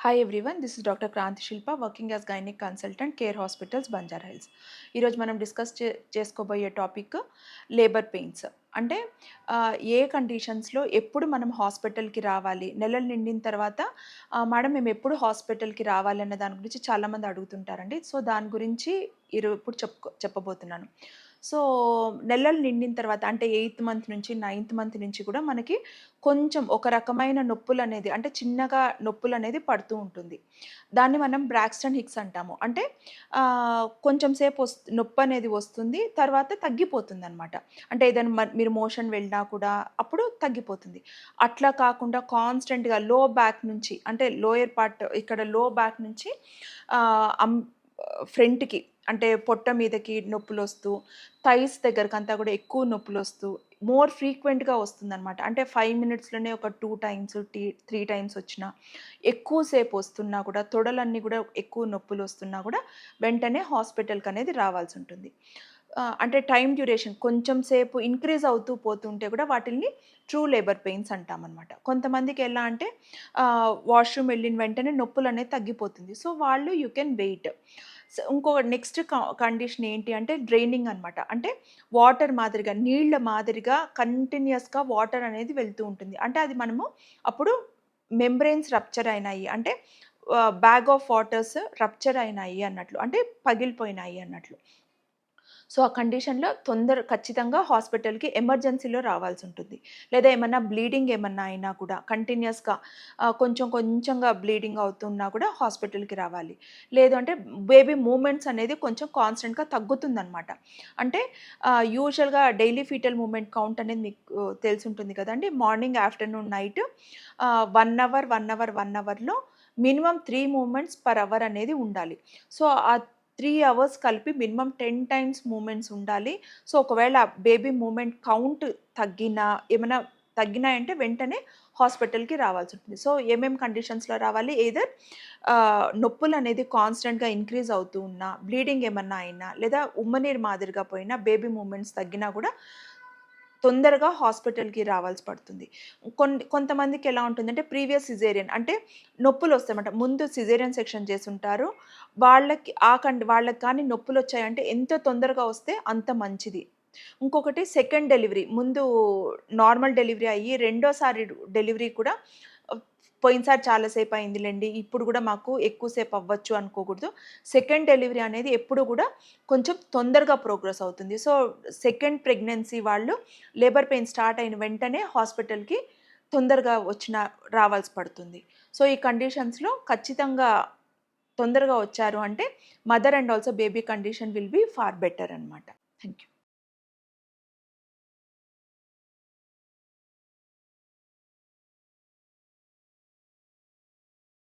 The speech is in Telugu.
Hi everyone this is doctor Kranthi Shilpa working as gynaec consultant Care hospitals Banjara Hills ఈరోజు మనం డిస్కస్ చే చేసుకోబోయే టాపిక్ లేబర్ పెయిన్స్ అంటే ఏ కండిషన్స్లో ఎప్పుడు మనం హాస్పిటల్కి రావాలి? నెలలు నిండిన తర్వాత మేడం మేము ఎప్పుడు హాస్పిటల్కి రావాలి అన్న దాని గురించి చాలామంది అడుగుతుంటారండి. సో దాని గురించి ఈరో ఇప్పుడు చెప్పుకో చెప్పబోతున్నాను. సో నెలలు నిండిన తర్వాత అంటే ఎయిత్ మంత్ నుంచి నైన్త్ మంత్ నుంచి కూడా మనకి కొంచెం ఒక రకమైన నొప్పులు అనేది అంటే చిన్నగా నొప్పులు అనేది పడుతూ ఉంటుంది. దాన్ని మనం బ్రాక్స్టన్ హిక్స్ అంటాము. అంటే కొంచెం సేపు వస్ నొప్పి అనేది వస్తుంది తర్వాత తగ్గిపోతుంది అనమాట అంటే ఏదైనా మ- మీరు మోషన్ వెళ్ళినా కూడా అప్పుడు తగ్గిపోతుంది. అట్లా కాకుండా కాన్స్టెంట్గా లో బ్యాక్ నుంచి అంటే లోయర్ పార్ట్ ఇక్కడ లో బ్యాక్ నుంచి ఫ్రంట్కి అంటే పొట్ట మీదకి నొప్పులు వస్తూ థైస్ దగ్గరకు అంతా కూడా ఎక్కువ నొప్పులు వస్తూ మోర్ ఫ్రీక్వెంట్గా వస్తుందన్నమాట. అంటే ఫైవ్ మినిట్స్లోనే ఒక టూ టైమ్స్ టీ త్రీ టైమ్స్ వచ్చినా ఎక్కువసేపు వస్తున్నా కూడా తొడలన్నీ కూడా ఎక్కువ నొప్పులు వస్తున్నా కూడా వెంటనే హాస్పిటల్కి అనేది రావాల్సి ఉంటుంది అంటే టైం డ్యూరేషన్ కొంచెం సేపు ఇంక్రీజ్ అవుతూ పోతుంటే కూడా వాటిని ట్రూ లేబర్ పెయిన్స్ అంటామన్నమాట. కొంతమందికి ఎలా అంటే వాష్రూమ్ వెళ్ళిన వెంటనే నొప్పులు అనేది తగ్గిపోతుంది. సో వాళ్ళు యూ కెన్ వెయిట్ ఇంకో నెక్స్ట్ కండిషన్ ఏంటి అంటే డ్రైనింగ్ అనమాట అంటే వాటర్ మాదిరిగా నీళ్ళ మాదిరిగా కంటిన్యూస్గా వాటర్ అనేది వెళ్తూ ఉంటుంది. అంటే అది మనము అప్పుడు మెంబ్రెయిన్స్ రప్చర్ అయినాయి. అంటే బ్యాగ్ ఆఫ్ వాటర్స్ రప్చర్ అయినాయి అన్నట్లు. అంటే పగిలిపోయినాయి అన్నట్లు. సో ఆ కండిషన్లో తొందర ఖచ్చితంగా హాస్పిటల్కి ఎమర్జెన్సీలో రావాల్సి ఉంటుంది. లేదా ఏమన్నా బ్లీడింగ్ ఏమన్నా అయినా కూడా కంటిన్యూస్గా కొంచెం కొంచెంగా బ్లీడింగ్ అవుతున్నా కూడా హాస్పిటల్కి రావాలి. లేదు అంటే బేబీ మూమెంట్స్ అనేది కొంచెం కాన్స్టెంట్గా తగ్గుతుందనమాట అంటే యూజువల్గా డైలీ ఫీటల్ మూమెంట్ కౌంట్ అనేది మీకు తెలిసి ఉంటుంది కదండి. Morning afternoon night one hour one hour one అవర్లో minimum three movements per hour అనేది ఉండాలి. సో ఆ త్రీ అవర్స్ కలిపి మినిమం టెన్ టైమ్స్ మూమెంట్స్ ఉండాలి. సో ఒకవేళ బేబీ మూమెంట్ కౌంట్ తగ్గినా ఏమైనా తగ్గినాయంటే వెంటనే హాస్పిటల్కి రావాల్సి ఉంటుంది. సో ఏమేం కండిషన్స్లో రావాలి? ఏదర్ నొప్పులు అనేది కాన్స్టెంట్గా ఇంక్రీజ్ అవుతూ ఉన్నా బ్లీడింగ్ ఏమన్నా అయినా లేదా ఉమ్మనీరు మాదిరిగా పోయినా బేబీ మూమెంట్స్ తగ్గినా కూడా తొందరగా హాస్పిటల్కి రావాల్సి పడుతుంది. కొన్ని కొంతమందికి ఎలా ఉంటుందంటే ప్రీవియస్ సిజేరియన్ అంటే నొప్పులు వస్తాయన్నమాట ముందు సిజేరియన్ సెక్షన్ చేసుంటారు వాళ్ళకి ఆ కండి వాళ్ళకి కానీ నొప్పులు వచ్చాయంటే ఎంత తొందరగా వస్తే అంత మంచిది. ఇంకొకటి సెకండ్ డెలివరీ. ముందు నార్మల్ డెలివరీ అయ్యి రెండోసారి డెలివరీ కూడా పోయినసారి చాలాసేపు అయిందిలేండి ఇప్పుడు కూడా మాకు ఎక్కువసేపు అవ్వచ్చు అనుకోకూడదు. సెకండ్ డెలివరీ అనేది ఎప్పుడు కూడా కొంచెం తొందరగా ప్రోగ్రెస్ అవుతుంది. సో సెకండ్ ప్రెగ్నెన్సీ వాళ్ళు లేబర్ పెయిన్ స్టార్ట్ అయిన వెంటనే హాస్పిటల్కి తొందరగా వచ్చిన రావాల్సి పడుతుంది. సో ఈ కండిషన్స్లో ఖచ్చితంగా తొందరగా వచ్చారు అంటే mother and also baby condition will be far better అనమాట థ్యాంక్ యూ